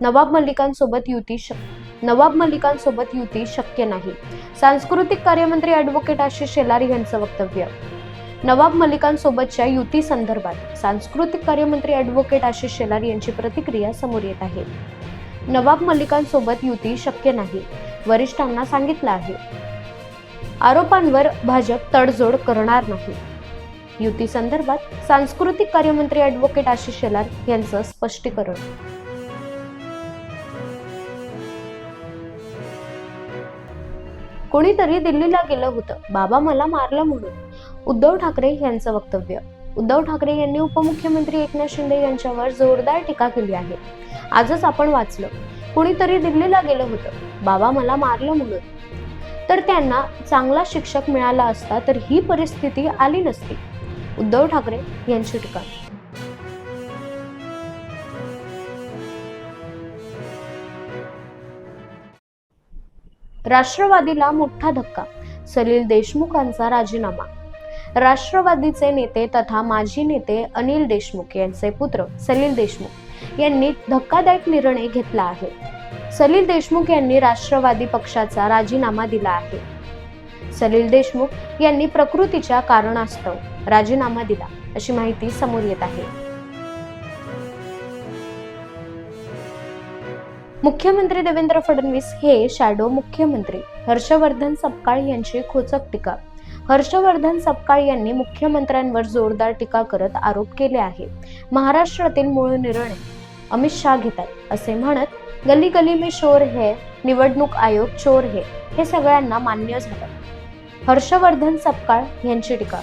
नवाब मल्लिकांसोबत युती शक नवाब मल्लिकांसोबत युती शक्य नाही. सांस्कृतिक कार्यमंत्री ॲडव्होकेट आशिष शेलार यांचं वक्तव्य. नवाब मल्लिकांसोबतच्या युती संदर्भात सांस्कृतिक कार्यमंत्री ॲडव्होकेट आशिष शेलार यांची प्रतिक्रिया समोर येत आहे. नवाब मल्लिकांसोबत युती शक्य नाही वरिष्ठांना सांगितलं आहे. आरोपांवर भाजप तडजोड करणार नाही. युती संदर्भात सांस्कृतिक कार्यमंत्री ॲडव्होकेट आशिष शेलार यांचं स्पष्टीकरण. कोणीतरी दिल्लीला गेलं होतं. बाबा मला मारलं म्हणून. उद्धव ठाकरे यांचं वक्तव्य. उद्धव ठाकरे यांनी उपमुख्यमंत्री एकनाथ शिंदे यांच्यावर जोरदार टीका केली आहे. आजच आपण वाचलं. कुणीतरी दिल्लीला गेलं होतं. बाबा मला मारलं म्हणून. तर त्यांना चांगला शिक्षक मिळाला असता तर ही परिस्थिती आली नसती. उद्धव ठाकरे यांची टीका. राष्ट्रवादीला मोठा धक्का सलील देशमुखांचा राजीनामा. राष्ट्रवादीचे नेते तथा माजी नेते अनिल देशमुख यांचे पुत्र सलील देशमुख यांनी धक्कादायक निर्णय घेतला आहे. सलील देशमुख यांनी राष्ट्रवादी पक्षाचा राजीनामा दिला आहे. सलील देशमुख यांनी प्रकृतीच्या कारणास्तव राजीनामा दिला अशी माहिती समोर येत आहे. मुख्यमंत्री देवेंद्र फडणवीस हे शॅडो मुख्यमंत्री हर्षवर्धन सपकाळ यांची खोचक टीका. हर्षवर्धन सपकाळ यांनी मुख्यमंत्र्यांवर जोरदार टीका करत आरोप केले आहे महाराष्ट्रातील मूळ निर्णय अमित शहा घेतात असे म्हणत गली गली में शोर है निवडणूक आयोग चोर है हे सगळ्यांना मान्य झालं. हर्षवर्धन सपकाळ यांची टीका.